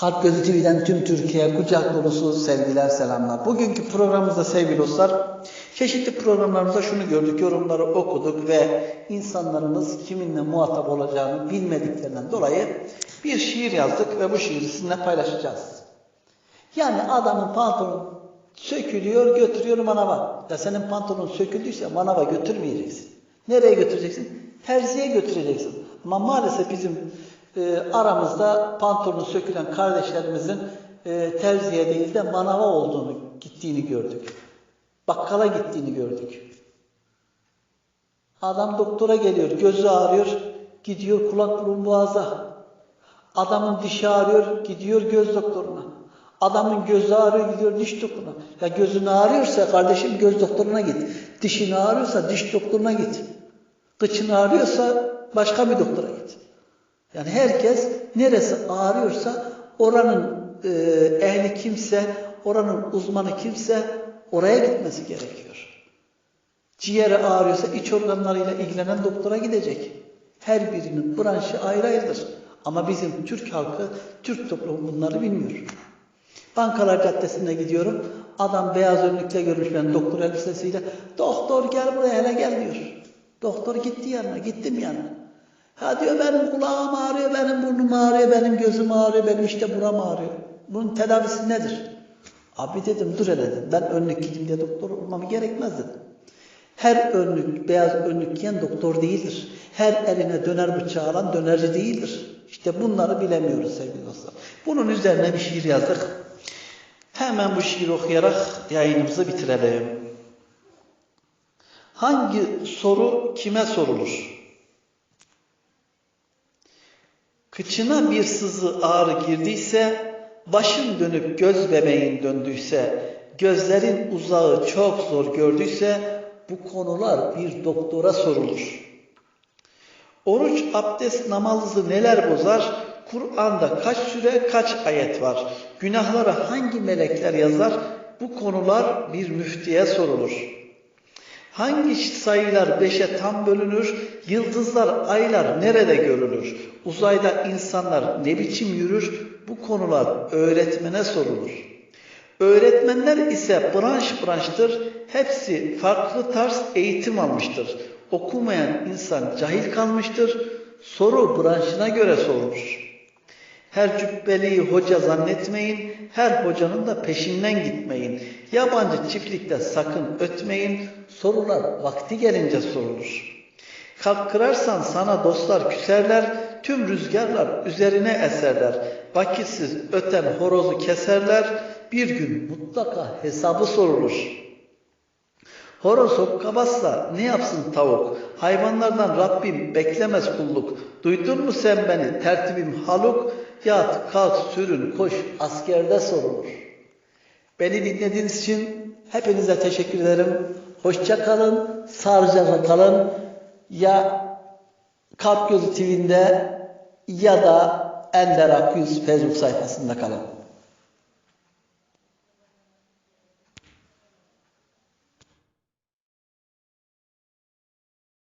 Kalp Gözü TV'den tüm Türkiye kucak dolusu sevgiler, selamlar. Bugünkü programımızda sevgili dostlar, çeşitli programlarımızda şunu gördük, yorumları okuduk ve insanlarımız kiminle muhatap olacağını bilmediklerinden dolayı bir şiir yazdık ve bu şiiri sizinle paylaşacağız. Yani adamın pantolonu sökülüyor, götürüyor manava. Ya senin pantolonun söküldüyse manava götürmeyeceksin. Nereye götüreceksin? Terziye götüreceksin. Ama maalesef bizim e, aramızda pantolonu sökülen kardeşlerimizin e, terziye değil de manava olduğunu gittiğini gördük. Bakkala gittiğini gördük. Adam doktora geliyor, gözü ağrıyor, gidiyor kulak burun boğaza. Adamın dişi ağrıyor, gidiyor göz doktoruna. Adamın gözü ağrıyor, gidiyor diş doktoruna. Ya gözün ağrıyorsa kardeşim göz doktoruna git. Dişin ağrıyorsa diş doktoruna git. Kıçın ağrıyorsa başka bir doktora git. Yani herkes neresi ağrıyorsa oranın e, ehli kimse, oranın uzmanı kimse oraya gitmesi gerekiyor. Ciğeri ağrıyorsa iç organlarıyla ilgilenen doktora gidecek. Her birinin branşı ayrı ayrıdır. Ama bizim Türk halkı, Türk toplumu bunları bilmiyor. Bankalar Caddesi'nde gidiyorum. Adam beyaz önlükle görmüş beni doktor elbisesiyle. Doktor gel buraya hele gel diyor. Doktor gitti yanına, gittim yanına. Ha diyor benim kulağım ağrıyor, benim burnum ağrıyor, benim gözüm ağrıyor, benim işte buram ağrıyor. Bunun tedavisi nedir? Abi dedim dur hele dedim. Ben önlük giydim diye doktor olmam gerekmez dedim. Her önlük, beyaz önlük giyen doktor değildir. Her eline döner bıçağı alan dönerci değildir. İşte bunları bilemiyoruz sevgili dostlar. Bunun üzerine bir şiir yazdık. Hemen bu şiiri okuyarak yayınımızı bitirelim. Hangi soru kime sorulur? Kıçına bir sızı ağrı girdiyse, başın dönüp göz bebeğin döndüyse, gözlerin uzağı çok zor gördüyse, bu konular bir doktora sorulur. Oruç, abdest, namazı neler bozar? Kur'an'da kaç süre, kaç ayet var? Günahlara hangi melekler yazar? Bu konular bir müftiye sorulur. Hangi sayılar beşe tam bölünür? Yıldızlar, aylar nerede görülür? Uzayda insanlar ne biçim yürür? Bu konular öğretmene sorulur. Öğretmenler ise branş branştır. Hepsi farklı tarz eğitim almıştır. Okumayan insan cahil kalmıştır. Soru branşına göre sorulur. Her cübbeliyi hoca zannetmeyin, her hocanın da peşinden gitmeyin. Yabancı çiftlikte sakın ötmeyin, sorular vakti gelince sorulur. Kalp kırarsan sana dostlar küserler, tüm rüzgarlar üzerine eserler. Vakitsiz öten horozu keserler, bir gün mutlaka hesabı sorulur. Horoz hokkabazsa ne yapsın tavuk? Hayvanlardan Rabbim beklemez kulluk. Duydun mu sen beni tertibim haluk? Yat, kalk, sürün, koş, askerde sorulur. Beni dinlediğiniz için hepinize teşekkür ederim. Hoşça kalın, sağlıcakla kalın. Ya Kalp Gözü TV'nde ya da Ender Akyüz Facebook sayfasında kalın.